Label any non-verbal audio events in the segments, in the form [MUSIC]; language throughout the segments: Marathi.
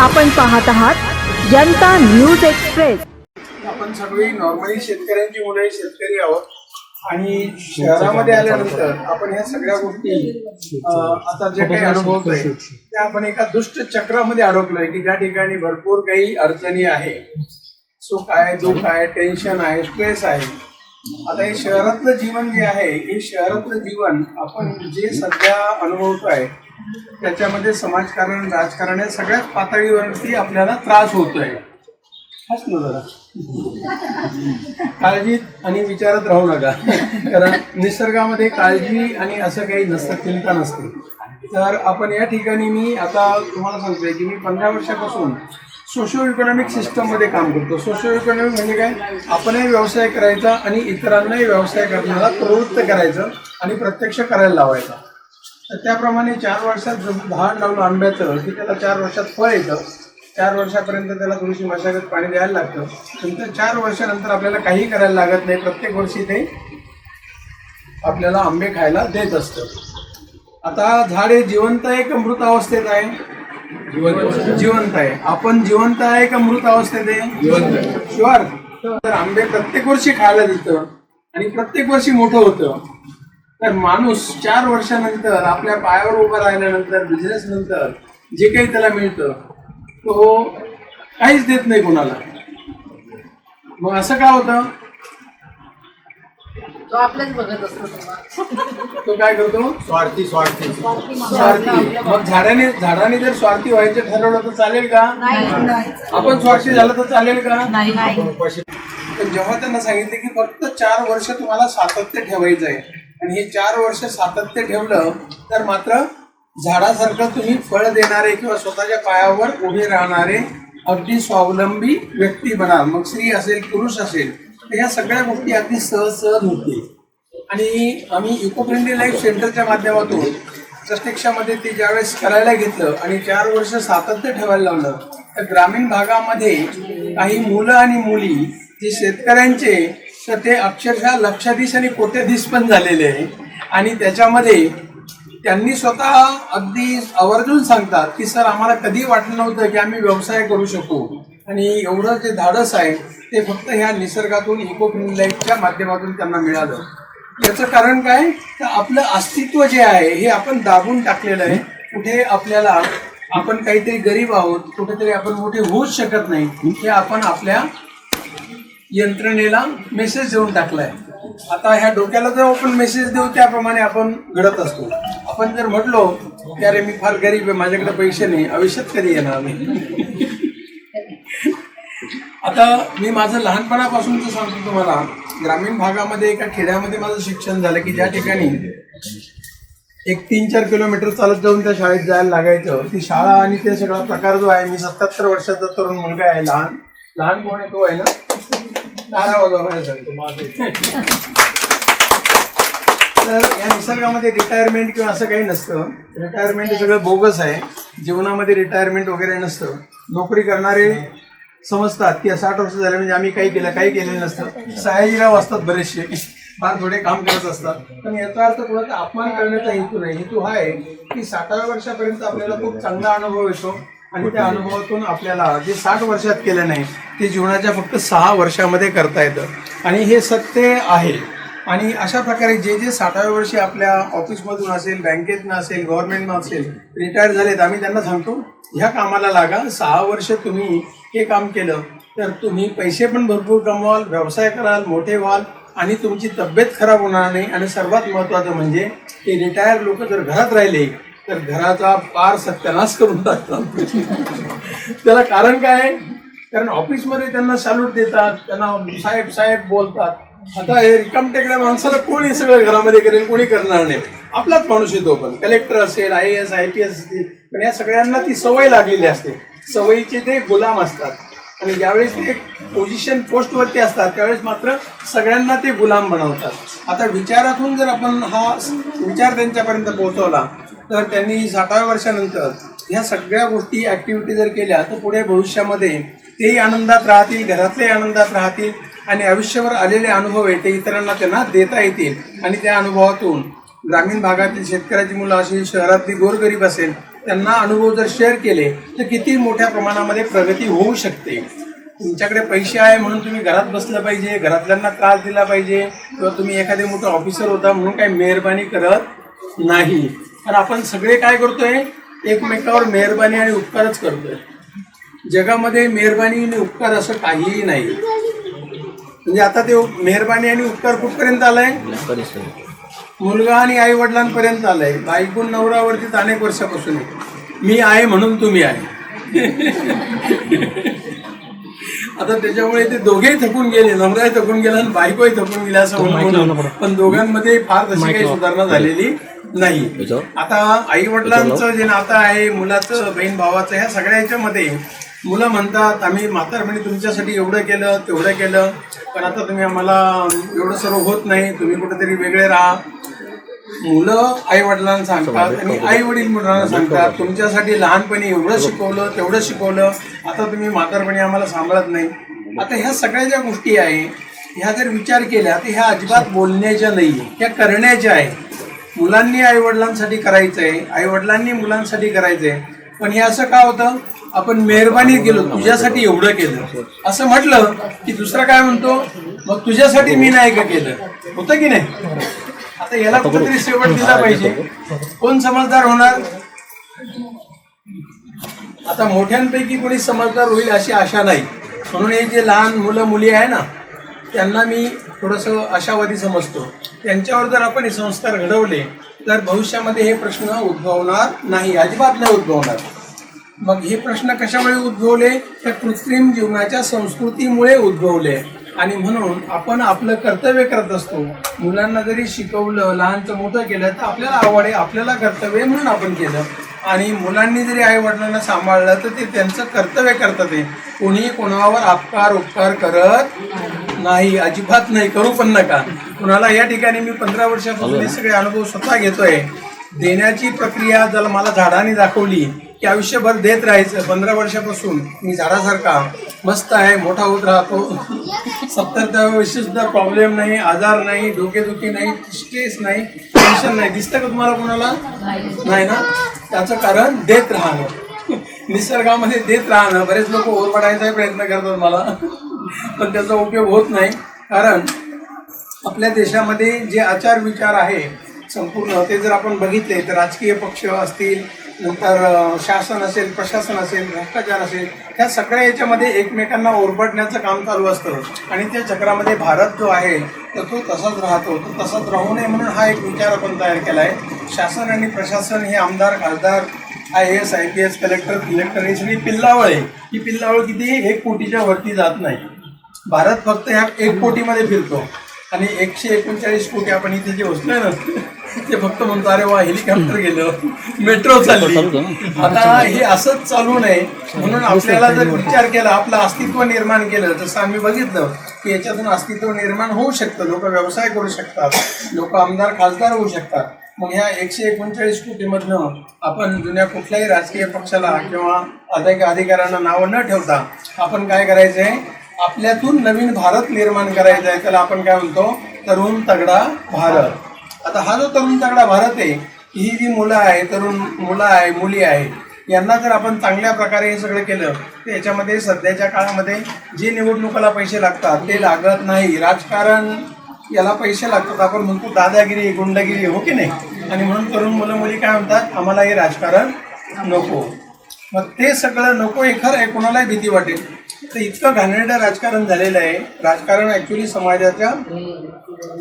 आपण पाहत आहात जनता न्यूज एक्सप्रेस. आपण सगळी नॉर्मली शेतकऱ्यांची मुलं शेतकरी आहोत. आणि शहरामध्ये आल्यानंतर आपण ह्या सगळ्या गोष्टी आता जे काही अनुभवतोय ते आपण एका दुष्ट चक्रामध्ये अडकलोय की ज्या ठिकाणी भरपूर काही अडचणी आहे. सुख आहे दुःख आहे टेन्शन आहे स्ट्रेस आहे. आता हे शहरातलं जीवन जे आहे हे शहरातलं जीवन आपण जे सध्या अनुभवतोय त्याच्यामध्ये समाजकारण राजकारण या सगळ्याच पातळीवरती आपल्याला त्रास होतोय. हाच ना जरा. काळजीत आणि विचारत राहू नका. कारण निसर्गामध्ये काळजी आणि असं काही नसतं चिंता नसते. तर आपण या ठिकाणी मी आता तुम्हाला सांगतोय की मी पंधरा वर्षापासून सोशो इकॉनॉमिक सिस्टममध्ये काम करतो. सोशो इकॉनॉमिक म्हणजे काय? आपणही व्यवसाय करायचा आणि इतरांनाही व्यवसाय करण्याला प्रवृत्त करायचं आणि प्रत्यक्ष करायला लावायचा. तर त्याप्रमाणे चार वर्षात जसं झाड लावलं आंब्याचं की त्याला चार वर्षात फळ येतं. चार वर्षापर्यंत त्याला थोडीशी मशागत पाणी द्यायला लागतं. नंतर चार वर्षानंतर आपल्याला काही करायला लागत नाही. प्रत्येक वर्षी ते आपल्याला आंबे खायला देत असतं. आता झाड हे जिवंत आहे का मृत अवस्थेत आहे? जिवंत आहे. आपण जिवंत आहे का मृत अवस्थेत आहे? शुअर तर आंबे प्रत्येक वर्षी खायला देतं. आणि प्रत्येक वर्षी मोठं होतं. तर माणूस चार वर्षानंतर आपल्या पायावर उभं राहिल्यानंतर बिझनेस नंतर जे काही त्याला मिळतं तो काहीच देत नाही कोणाला. मग असं का होतं? तो आपल्याच बघत असतो तेव्हा. तो काय करतो? स्वार्थी स्वार्थी. स्वार्थी मग झाडाने झाडाने जर स्वार्थी व्हायचं ठरवलं तर चालेल का? आपण स्वार्थी झालं तर चालेल का? जेव्हा त्यांना सांगितले की फक्त चार वर्ष तुम्हाला सातत्य ठेवायचं आहे आणि हे चार वर्ष सातत्य ठेवलं तर मात्र झाडासारखं तुम्ही फळ देणारे किंवा स्वतःच्या पायावर उभे राहणारे अगदी स्वावलंबी व्यक्ती बनाल मग स्त्री असेल पुरुष असेल तर ह्या सगळ्या गोष्टी अगदी सहज सहज होतील आणि आम्ही इको फ्रेंडली लाईफ सेंटरच्या माध्यमातून प्रत्यक्षामध्ये ते ज्यावेळेस करायला घेतलं आणि चार वर्ष सातत्य ठेवायला लावलं तर ग्रामीण भागामध्ये काही मुलं आणि मुली जे शेतकऱ्यांचे तर ते अक्षरशः लक्षाधीश आणि कोट्याधीश पण झालेले आहे. आणि त्याच्यामध्ये त्यांनी स्वतः अगदी आवर्जून सांगतात की सर आम्हाला कधी वाटलं नव्हतं की आम्ही व्यवसाय करू शकू. आणि एवढं जे धाडस आहे ते फक्त ह्या निसर्गातून इको फ्रेंडली लाईफच्या माध्यमातून त्यांना मिळालं. याचं कारण काय? तर आपलं अस्तित्व जे आहे हे आपण दाबून टाकलेलं आहे. कुठे आपल्याला आपण काहीतरी गरीब आहोत कुठेतरी आपण मोठे होऊच शकत नाही. हे आपण आपल्या यंत्रणेला मेसेज देऊन टाकलाय. आता ह्या डोक्याला जर आपण मेसेज देऊ त्याप्रमाणे आपण घडत असतो. आपण जर म्हटलो की अरे मी फार गरीब आहे माझ्याकडे पैसे नाही आयुष्यात कधी येणार नाही आता मी माझं लहानपणापासूनच सांगतो तुम्हाला ग्रामीण भागामध्ये एका खेड्यामध्ये माझं शिक्षण झालं की ज्या ठिकाणी एक तीन चार किलोमीटर चालत जाऊन त्या शाळेत जायला लागायचं ती शाळा आणि ते सगळा प्रकार जो आहे मी सत्याहत्तर वर्षाचा तरुण मुलगा आहे लहान लहान कोण आहे तो आहे ना? तर या निसर्गामध्ये रिटायरमेंट किंवा असं काही नसतं. रिटायरमेंट सगळं बोगस आहे. जीवनामध्ये रिटायरमेंट वगैरे नसतं. नोकरी करणारे समजतात की साठ वर्ष झाले म्हणजे आम्ही काही केलं काही केलेलं नसतं. सयाजीराव असतात बरेचसे. फार थोडे काम करत असतात. पण याचा अर्थ कोणाचा अपमान करण्याचा हेतू नाही. हेतू हा आहे की साठाव्या वर्षापर्यंत आपल्याला खूप चांगला अनुभव येतो. आणि त्या अनुभवातून आपल्याला जे साठ वर्षात केलं नाही ते जीवनाच्या फक्त सहा वर्षामध्ये करता येतं. आणि हे सत्य आहे. आणि अशा प्रकारे जे जे साठाव्या वर्षी आपल्या ऑफिसमधून असेल बँकेतनं असेल गव्हर्नमेंटनं असेल रिटायर झालेत आम्ही त्यांना सांगतो ह्या कामाला लागा सहा वर्ष तुम्ही हे काम केलं तर तुम्ही पैसे पण भरपूर कमवाल व्यवसाय कराल मोठे व्हाल आणि तुमची तब्येत खराब होणार नाही. आणि सर्वात महत्त्वाचं म्हणजे ते रिटायर लोक जर घरात राहिले तर घराचा पार सत्यानाश करून टाकतात त्याला कारण काय आहे? कारण ऑफिसमध्ये त्यांना सॅल्यूट देतात त्यांना साहेब साहेब बोलतात. आता हे रिकम टेकड्या माणसाला कोणी सगळं घरामध्ये करेल कोणी करणार नाही? आपलाच माणूस येतो पण. कलेक्टर असेल I S I P S असतील पण या सगळ्यांना ती सवय लागलेली असते. सवयीचे ते गुलाम असतात. आणि ज्यावेळेस ते पोझिशन पोस्टवरती असतात त्यावेळेस मात्र सगळ्यांना ते गुलाम बनवतात. आता विचारातून जर आपण हा विचार त्यांच्यापर्यंत पोहोचवला तर त्यांनी साठाव्या वर्षानंतर ह्या सगळ्या गोष्टी ॲक्टिव्हिटी जर केल्या तर पुढे भविष्यामध्ये तेही आनंदात राहतील घरातलेही आनंदात राहतील आणि आयुष्यावर आलेले अनुभव आहे ते इतरांना त्यांना देता येतील. आणि त्या अनुभवातून ग्रामीण भागातील शेतकऱ्याची मुलं असेल शहरातली गोरगरीब असेल त्यांना अनुभव जर शेअर केले तर किती मोठ्या प्रमाणामध्ये प्रगती होऊ शकते. तुमच्याकडे पैसे आहे म्हणून तुम्ही घरात बसलं पाहिजे घरातल्यांना त्रास दिला पाहिजे किंवा तुम्ही एखादे मोठं ऑफिसर होता म्हणून काही मेहरबानी करत नाही. तर आपण सगळे काय करतोय? एकमेकावर मेहरबानी आणि उपकारच करतोय. जगामध्ये मेहरबानी आणि उपकार असं काहीही नाही. म्हणजे आता ते मेहरबानी आणि उपकार कुठपर्यंत आलाय? मुलगा आणि आई वडिलांपर्यंत आलाय. बायकून नवरावरतीच अनेक वर्षापासून आहे. मी आहे म्हणून तुम्ही आहे. आता त्याच्यामुळे ते दोघेही थकून गेले. नवराही थकून गेला आणि बायकोही थकून गेला असं म्हणून. पण दोघांमध्ये फार तशी काही सुधारणा झालेली नाही. आता आई वडिलांचं जे नातं आहे मुलाचं बहीण भावाचं ह्या सगळ्याच्या मध्ये मुलं म्हणतात आम्ही म्हातारपणी तुमच्यासाठी एवढं केलं तेवढं केलं पण आता तुम्ही आम्हाला एवढं सर्व होत नाही तुम्ही कुठेतरी वेगळे राहा. मुलं आई वडिलांना सांगतात आणि आई वडील मुलांना सांगतात तुमच्यासाठी लहानपणी एवढं शिकवलं तेवढं शिकवलं आता तुम्ही म्हातारपणी आम्हाला सांभाळत नाही. आता ह्या सगळ्या ज्या गोष्टी आहे ह्या जर विचार केल्या तर ह्या अजिबात बोलण्याच्या नाही ह्या करण्याच्या आहे. मुलांनी आई वडिलांसाठी करायचं आहे आई वडिलांनी मुलांसाठी करायचं आहे पण हे असं का होतं? आपण मेहरबानी केलो तुझ्यासाठी एवढं केलं. असं म्हटलं की दुसरा काय म्हणतो? मग तुझ्यासाठी मी नाही का केलं? होतं की नाही? आता याला कुठेतरी शेवट दिला पाहिजे. कोण समजदार होणार? आता मोठ्यांपैकी कोणी समजदार होईल अशी आशा नाही. म्हणून हे जे लहान मुलं मुली आहे ना त्यांना मी थोडंसं आशावादी समजतो. त्यांच्यावर जर आपण हे संस्कार घडवले तर भविष्यामध्ये हे प्रश्न उद्भवणार नाही अजिबात नाही उद्भवणार. मग हे प्रश्न कशामुळे उद्भवले? तर कृत्रिम जीवनाच्या संस्कृतीमुळे उद्भवले. आणि म्हणून आपण आपलं कर्तव्य करत असतो. मुलांना जरी शिकवलं लहानचं मोठं केलं तर आपल्याला आवड आहे आपल्याला कर्तव्य म्हणून आपण केलं. आणि मुलांनी जरी आई वडिलांना सांभाळलं तर ते त्यांचं कर्तव्य करतात आहे कोणी कोणावर अपकार उपकार करत नाही अजिबात नाही करू पण नका. कुणाला या ठिकाणी मी पंधरा वर्षापासून सगळे अनुभव स्वतः घेतोय. देण्याची प्रक्रिया जर मला झाडाने दाखवली की आयुष्यभर देत राहायचं पंधरा वर्षापासून मी झाडासारखा मस्त आहे मोठा होत राहतो. सत्तरच्या वर्षी सुद्धा प्रॉब्लेम नाही आजार नाही डोकेदुखी नाही स्ट्रेस नाही टेन्शन नाही. दिसतं का तुम्हाला कोणाला? नाही ना? त्याचं कारण देत राहणं. निसर्गामध्ये देत राहणं. बरेच लोक ओरपडायचा प्रयत्न करतात मला. पण त्याचा उपयोग होत नाही. कारण आपल्या देशामध्ये जे आचार विचार आहे संपूर्ण ते जर आपण बघितले तर राजकीय पक्ष असतील नंतर शासन असेल प्रशासन असेल भ्रष्टाचार असेल ह्या सगळ्या याच्यामध्ये एकमेकांना ओरबडण्याचं काम चालू असतं. आणि त्या चक्रामध्ये भारत जो आहे तर तो तसाच राहतो. तो तसाच राहू नये म्हणून हा एक विचार आपण तयार केला आहे शासन आणि प्रशासन हे आमदार खासदार I S I P S collector collector ही सगळी पिल्लावळ आहे. ही पिल्लावळ किती? एक कोटीच्या वरती जात नाही. भारत फक्त ह्या एक कोटीमध्ये फिरतो. आणि एकशे एकोणचाळीस कोटी आपण इथे जे बसलोय ना ते फक्त म्हणतो अरे वा हेलिकॉप्टर गेलं. मेट्रो चालली. आता हे असंच चालू नये. म्हणून आपल्याला जर विचार केला आपलं अस्तित्व निर्माण केलं जसं आम्ही बघितलं की याच्यातून अस्तित्व निर्माण होऊ शकतं. लोक व्यवसाय करू शकतात. लोक आमदार खासदार होऊ शकतात. मग ह्या एकशे एकोणचाळीस कोटीमधनं आपण जुन्या कुठल्याही राजकीय पक्षाला किंवा अधिक अधिकाऱ्यांना नावं न ठेवता आपण काय करायचंय? आपल्यातून नवीन भारत निर्माण करायचा आहे त्याला आपण काय म्हणतो? तरुण तगडा भारत. आता हा जो तरुण तगडा भारत आहे ही जी मुलं आहे तरुण मुलं आहे मुली आहे यांना जर आपण चांगल्या प्रकारे हे सगळं केलं तर याच्यामध्ये सध्याच्या काळामध्ये जे निवडणुकाला पैसे लागतात ते लागत नाही. राजकारण याला पैसे लागतात. आपण म्हणतो दादागिरी गुंडगिरी हो की नाही? आणि म्हणून तरुण मुलं मुली काय म्हणतात आम्हाला हे राजकारण नको. मग ते सगळं नको हे खरं आहे कोणालाही भीती वाटेल. तर इतकं घाणेरडं राजकारण झालेलं आहे. राजकारण ॲक्च्युली समाजाच्या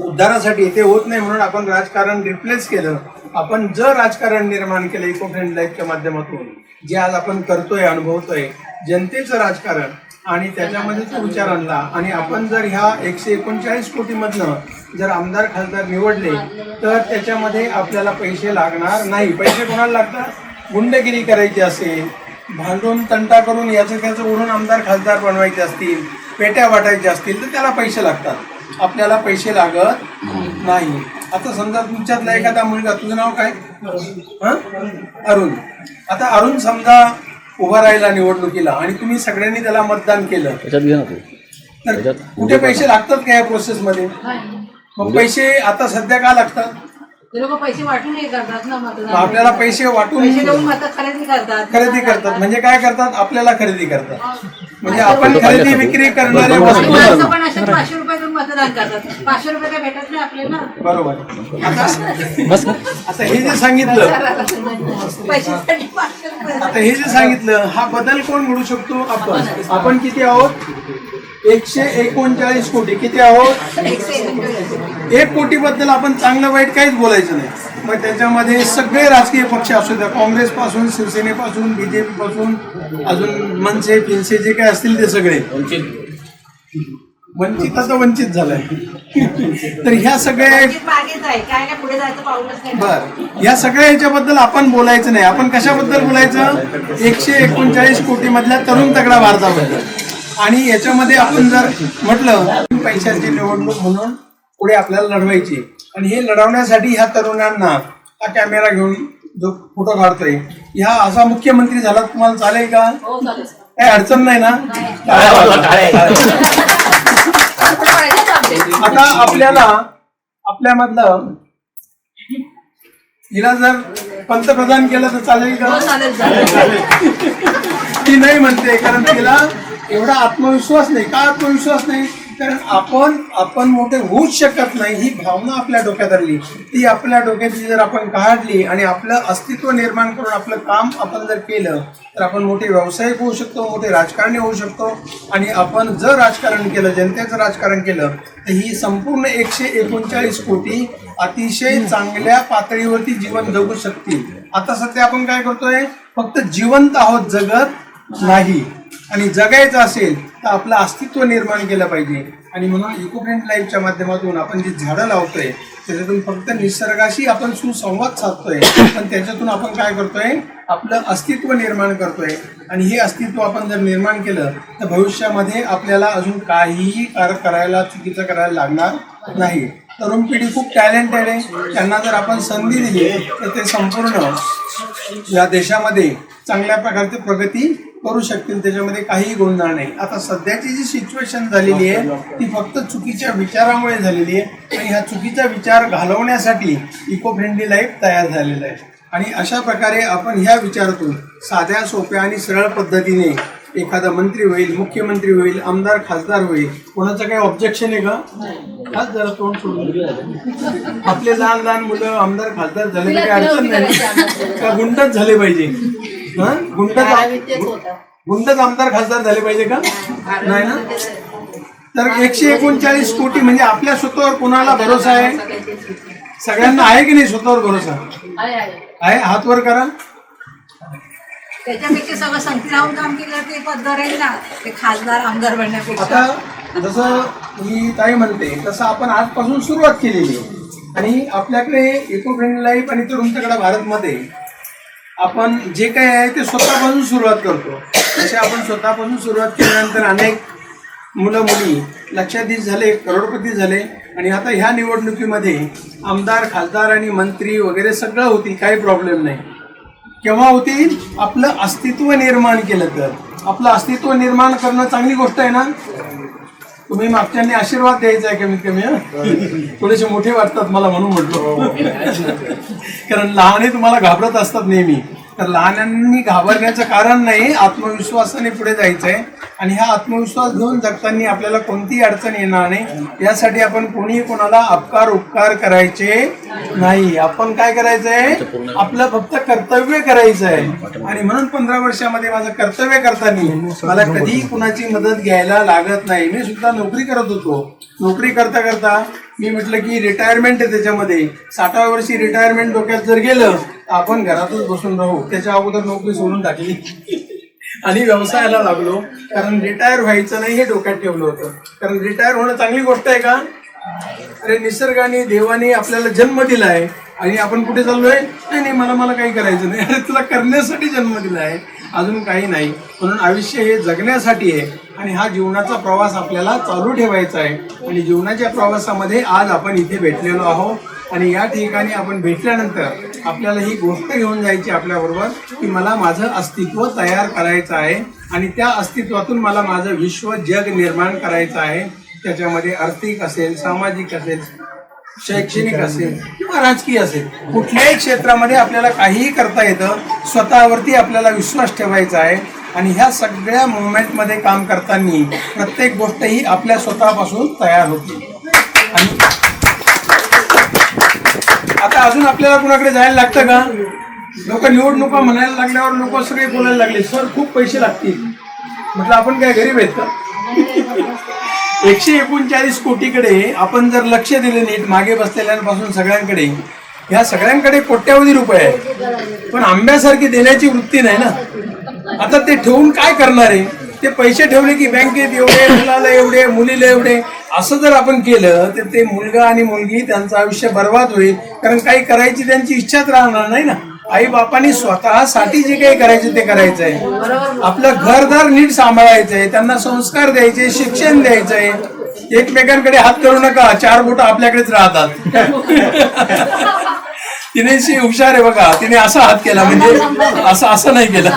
उद्धारासाठी ते होत नाही म्हणून आपण राजकारण रिप्लेस केलं. आपण जर राजकारण निर्माण केलं इको फ्रेंड लाईफच्या माध्यमातून जे आज आपण करतोय अनुभवतोय जनतेचं राजकारण आणि त्याच्यामध्ये तो विचार आणला. आणि आपण जर ह्या एकशे एकोणचाळीस कोटीमधनं जर आमदार खासदार निवडले तर त्याच्यामध्ये आपल्याला पैसे लागणार नाही. पैसे कोणाला लागतात? गुंडगिरी करायची असेल भांडून तंटा करून याचं त्याचं ओढून आमदार खासदार बनवायचे असतील पेट्या वाटायच्या असतील तर त्याला पैसे लागतात. आपल्याला पैसे लागत नाही. आता समजा तुमच्यातला एखादा मुलगा तुझं नाव काय? हं? अरुण. आता अरुण समजा उभा राहिला निवडणुकीला आणि तुम्ही सगळ्यांनी त्याला मतदान केलं. त्याच्यात घे ना तू. तर कुठे पैसे लागतात का या प्रोसेसमध्ये मग पैसे आता सध्या का लागतात? ते लोक पैसे वाटून हे करतात ना मतदान आपल्याला पैसे वाटून पैसे देऊन मत खरेदी करतात. खरेदी करतात. म्हणजे काय करतात? आपल्याला खरेदी करतात. म्हणजे आपण खरेदी विक्री करणारे वस्तू माणसं पण असे पाचशे रुपये मतदान करतात. पाचशे रुपये काय भेटत नाही आपल्याला? बरोबर. आता आता हे जे सांगितलं पैशासाठी पाचशे रुपये आता हे जे सांगितलं हा बदल कोण घडू शकतो? आपण. आपण किती आहोत? एकशे एकोणचाळीस कोटी. किती आहोत. एक कोटी बद्दल आपण चांगलं वाईट काहीच बोलायचं नाही. मग त्याच्यामध्ये सगळे राजकीय पक्ष असू द्या काँग्रेस पासून शिवसेनेपासून बीजेपी पासून अजून मनसे फिनसे जे काही असतील ते सगळे. वंचित आता वंचित झालाय. तर ह्या सगळ्या वंचित मागेच आहे. काय नाही पुढे जायचं पाऊलच नाही. बर. या सगळ्या ह्याच्याबद्दल आपण बोलायचं नाही. आपण कशाबद्दल बोलायचं? एकशे एकोणचाळीस कोटी मधल्या तरुण तगडा भारताबद्दल. आणि याच्यामध्ये आपण जर म्हटलं पैशाची निवडणूक म्हणून पुढे आपल्याला लढवायची आणि हे लढवण्यासाठी ह्या तरुणांना हा कॅमेरा घेऊन जो फोटो काढतोय ह्या असा मुख्यमंत्री झाला तुम्हाला चालेल का? हो काही अडचण नाही ना. आता आपल्याला आपल्यामधलं हिला जर पंतप्रधान केलं तर चालेल का? हो चालेल चालेल. ती नाही म्हणते कारण तिला एवढा आत्मविश्वास नाही. का आत्मविश्वास नाही? कारण आपण आपण मोठे होऊच शकत नाही ही भावना आपल्या डोक्यात आली. ती आपल्या डोक्याची जर आपण काढली आणि आपलं अस्तित्व निर्माण करून आपलं काम आपण जर केलं तर आपण मोठे व्यावसायिक होऊ शकतो मोठे राजकारणी होऊ शकतो. आणि आपण जर राजकारण केलं जनतेचं राजकारण केलं तर ही संपूर्ण एकशे एकोणचाळीस कोटी अतिशय चांगल्या पातळीवरती जीवन जगू शकतील. आता सध्या आपण काय करतोय? फक्त जिवंत आहोत जगत नाही. आणि जगायचं असेल तर आपलं अस्तित्व निर्माण केलं पाहिजे. आणि म्हणून इको फ्रेंड लाईफच्या माध्यमातून आपण जी झाडं लावतोय त्याच्यातून फक्त निसर्गाशी आपण सुसंवाद साधतोय. पण त्याच्यातून आपण काय करतोय? आपलं अस्तित्व निर्माण करतोय. आणि हे अस्तित्व आपण जर निर्माण केलं तर भविष्यामध्ये आपल्याला अजून काहीही कार करायला चुकीचं करायला लागणार नाही. तरुण पिढी खूप टॅलेंटेड आहे. त्यांना जर आपण संधी दिली तर ते संपूर्ण या देशामध्ये चांगल्या प्रकारची प्रगती करू शकतील त्याच्यामध्ये काही गोंधळ नाही. आता सध्याची जी सिच्युएशन झालेली आहे ती फक्त चुकीच्या विचारामुळे झालेली आहे. आणि ह्या चुकीचा विचार घालवण्यासाठी इको फ्रेंडली लाईफ तयार झालेलं आहे. आणि अशा प्रकारे आपण ह्या विचारातून साध्या सोप्या आणि सरळ पद्धतीने एखादा मंत्री होईल मुख्यमंत्री होईल आमदार खासदार होईल कोणाचं काही ऑब्जेक्शन आहे का? हाच जरा तोंड सोडून आपले लहान लहान मुलं आमदार खासदार झाले काही अडचण नाही. का गुंडच झाले पाहिजे? गुंडच आमदार खासदार झाले पाहिजे का? नाही ना? तर एकशे एकोणचाळीस कोटी म्हणजे आपल्या स्वतःवर कोणाला भरोसा आहे? सगळ्यांना आहे की नाही स्वतःवर भरोसा? आहे हात वर करा. त्याच्यापेक्षा सगळं संगती राहून काम केलं ते पद्धत राहील ना. ते खासदार आमदार बनण्यापेक्षा. आता जसं ही ताई म्हणते तसं आपण आजपासून सुरुवात केलेली आहे. आणि आपल्याकडे इको फ्रेंडली लाईफ आणि तरुण तगडा भारतमध्ये आपण जे काही आहे ते स्वतःपासून सुरुवात करतो. जसे आपण स्वतःपासून सुरुवात केल्यानंतर अनेक मुलं मुली लक्षाधीश झाले करोडपती झाले आणि आता ह्या निवडणुकीमध्ये आमदार खासदार आणि मंत्री वगैरे सगळं होतील काही प्रॉब्लेम नाही. केव्हा होतील? आपलं अस्तित्व निर्माण केलं तर. आपलं अस्तित्व निर्माण करणं चांगली गोष्ट आहे ना? तुम्ही मागच्यांनी आशीर्वाद द्यायचा आहे कमीत कमी हं? थोडेसे मोठे वाटतात मला म्हणून म्हटलो. कारण लहाने तुम्हाला घाबरत असतात नेहमी. तर लहानांनी घाबरण्याचं कारण नाही आत्मविश्वासाने पुढे जायचं आहे आणि हा आत्मविश्वास घेऊन जगताना आपल्याला कोणतीही अडचण येणार नाही. यासाठी आपण कोणीही कोणाला अपकार उपकार करायचे नाही. आपण काय करायचंय? आपलं फक्त कर्तव्य करायचं आहे आणि म्हणून पंधरा वर्षामध्ये माझं कर्तव्य करताना मला कधीही कुणाची मदत घ्यायला लागत नाही. मी सुद्धा नोकरी करत होतो. नोकरी करता करता मी म्हटलं की रिटायरमेंट आहे त्याच्यामध्ये. साठाव्या वर्षी रिटायरमेंट डोक्यात जर गेलं तर आपण घरातच बसून राहू. त्याच्या अगोदर नोकरी सोडून टाकली. आणि व्यवसायाला लागलो. कारण रिटायर व्हायचं नाही हे डोक्यात ठेवलं होतं. कारण रिटायर होणं चांगली गोष्ट आहे का? अरे निसर्गाने देवाने आपल्याला जन्म दिलाय. आणि आपण कुठे चाललोय? नाही नाही मला मला काही करायचं नाही. अरे तुला करण्यासाठी जन्म दिला आहे अजून काही नाही. म्हणून आयुष्य हे जगण्यासाठी आहे. आणि हा जीवनाचा प्रवास आपल्याला चालू ठेवायचा आहे. आणि जीवनाच्या प्रवासामध्ये आज आपण इथे भेटलेलो आहोत. आणि या ठिकाणी आपण भेटल्यानंतर आपल्याला ही गोष्ट घेऊन जायची आपल्याबरोबर की मला माझं अस्तित्व तयार करायचं आहे. आणि त्या अस्तित्वातून मला माझं विश्व जग निर्माण करायचं आहे. त्याच्यामध्ये आर्थिक असेल सामाजिक असेल शैक्षणिक असेल किंवा राजकीय असेल कुठल्याही क्षेत्रामध्ये आपल्याला काहीही करता येतं स्वतःवरती आपल्याला विश्वास ठेवायचा आहे. आणि ह्या सगळ्या मुवमेंटमध्ये काम करताना प्रत्येक गोष्ट ही आपल्या स्वतःपासून तयार होते. आणि आता अजून आपल्याला कुणाकडे जायला लागतं का? लोक निवडणुका म्हणायला लागल्यावर लोक सगळे बोलायला लागले सर खूप पैसे लागतील. म्हटलं आपण काय गरीब आहेत का? [LAUGHS] एकशे एकोणचाळीस कोटीकडे आपण जर लक्ष दिले नीट मागे बसलेल्यांपासून सगळ्यांकडे ह्या सगळ्यांकडे कोट्यावधी रुपये आहे पण आंब्यासारखी देण्याची वृत्ती नाही ना. आता ते ठेवून काय करणार आहे? ते पैसे ठेवले की बँकेत एवढे मुलाला एवढे मुलीला एवढे. असं जर आपण केलं तर ते मुलगा आणि मुलगी त्यांचं आयुष्य बर्बाद होईल. कारण काही करायची त्यांची इच्छाच राहणार नाही ना. आई बापानी स्वतःसाठी जे काही करायचे ते करायचं आहे. आपलं घरदार नीट सांभाळायचं आहे. त्यांना संस्कार द्यायचे शिक्षण द्यायचं आहे एकमेकांकडे हात करू नका. चार बोट आपल्याकडेच राहतात. [LAUGHS] तिने शी हुशार आहे बघा. तिने असा हात केला म्हणजे असं असं नाही केला.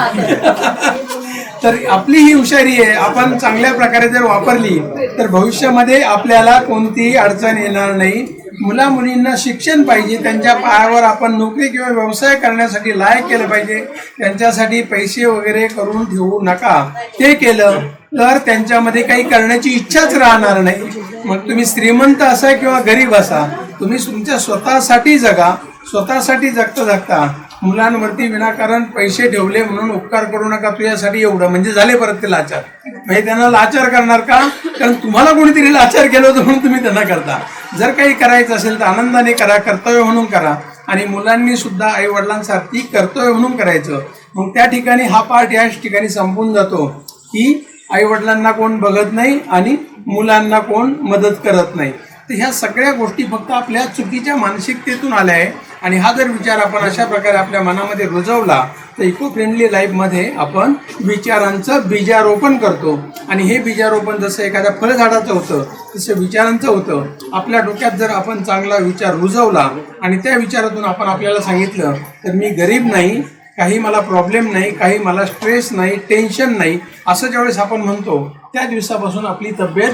तर आपली ही हुशारी आहे. आपण चांगल्या प्रकारे जर वापरली तर भविष्यामध्ये आपल्याला कोणतीही अडचण येणार नाही. मुला मुलींना शिक्षण पाहिजे. त्यांच्या पायावर आपण नोकरी किंवा व्यवसाय करण्यासाठी लायक केलं पाहिजे. त्यांच्यासाठी पैसे वगैरे करून ठेवू नका. ते केलं तर त्यांच्यामध्ये काही करण्याची इच्छाच राहणार नाही. मग तुम्ही श्रीमंत असा किंवा गरीब असा तुम्ही तुमच्या स्वतःसाठी जगा. स्वतःसाठी जगता जगता मुलांवरती विनाकारण पैसे ठेवले म्हणून उपकार करू नका तुझ्यासाठी एवढं. म्हणजे झाले परत ते लाचार. म्हणजे त्यांना लाचार करणार का? कारण तुम्हाला कोणीतरी लाचार केलं होतं म्हणून तुम्ही त्यांना करता. जर काही करायचं असेल तर आनंदाने करा कर्तव्य म्हणून करा. आणि मुलांनी सुद्धा आई वडिलांसारखी कर्तव्य म्हणून करायचं. मग त्या ठिकाणी हा पाठ याच ठिकाणी संपून जातो की आई वडिलांना कोण बघत नाही आणि मुलांना कोण मदत करत नाही. तर ह्या सगळ्या गोष्टी फक्त आपल्या चुकीच्या मानसिकतेतून आल्या आहे आणि हा जर विचार आपण अशा प्रकारे आपल्या मनामध्ये रुजवला तर इको फ्रेंडली लाईफमध्ये आपण विचारांचं बीजारोपण करतो. आणि हे बीजारोपण जसं एखाद्या फळझाडाचं होतं तसं विचारांचं होतं. आपल्या डोक्यात जर आपण चांगला विचार रुजवला आणि त्या विचारातून आपण आपल्याला सांगितलं तर मी गरीब नाही काही मला प्रॉब्लेम नाही काही मला स्ट्रेस नाही टेन्शन नाही असं ज्यावेळेस आपण म्हणतो त्या दिवसापासून आपली तब्येत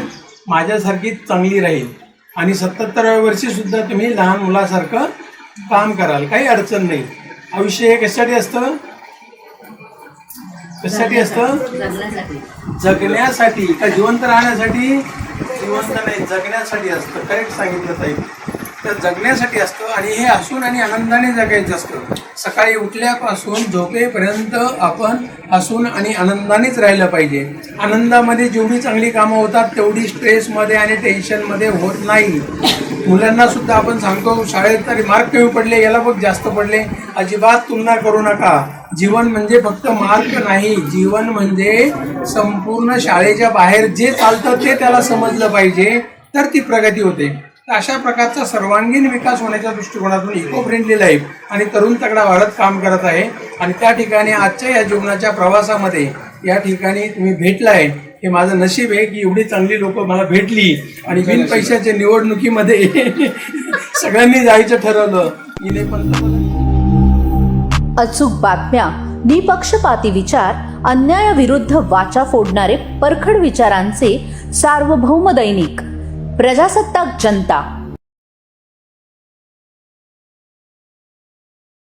माझ्यासारखी चांगली राहील. आणि सत्याहत्तराव्या वर्षीसुद्धा तुम्ही लहान मुलासारखं काम कराल काही अडचण नाही. आयुष्य हे कशासाठी असतं? कशासाठी असतं? जगण्यासाठी. का जिवंत राहण्यासाठी? जिवंत नाही जगण्यासाठी असतं. करेक्ट सांगितलं ताई. तर जगण्यासाठी असतं आणि हे हसून आणि आनंदाने जगायचं असतं. सकाळी उठल्यापासून झोपेपर्यंत आपण हसून आणि आनंदानेच राहिलं पाहिजे. आनंदामध्ये जेवढी चांगली कामं होतात तेवढी स्ट्रेसमध्ये आणि टेन्शनमध्ये होत नाही. मुलांना सुद्धा आपण सांगतो शाळेत तरी मार्क कमी पडले याला बघ जास्त पडले. अजिबात तुलना करू नका. जीवन म्हणजे फक्त मार्क नाही. जीवन म्हणजे संपूर्ण शाळेच्या बाहेर जे चालतं ते त्याला समजलं पाहिजे तर ती प्रगती होते. तर अशा प्रकारचा सर्वांगीण विकास होण्याच्या दृष्टिकोनातून इको फ्रेंडली लाईफ आणि तरुण तगडा भारत काम करत आहे. आणि त्या ठिकाणी आजच्या या जीवनाच्या प्रवासामध्ये या ठिकाणी तुम्ही भेटलाय. हे माझं नशीब आहे की एवढी चांगली लोक मला भेटली आणि बिन पैशाच्या निवडणुकीमध्ये [LAUGHS] सगळ्यांनी जायचं ठरवलं. पंतप्रधान अचूक बातम्या निपक्षपाती विचार अन्यायाविरुद्ध वाचा फोडणारे परखड विचारांचे सार्वभौम दैनिक. प्रजासत्ताक जनता.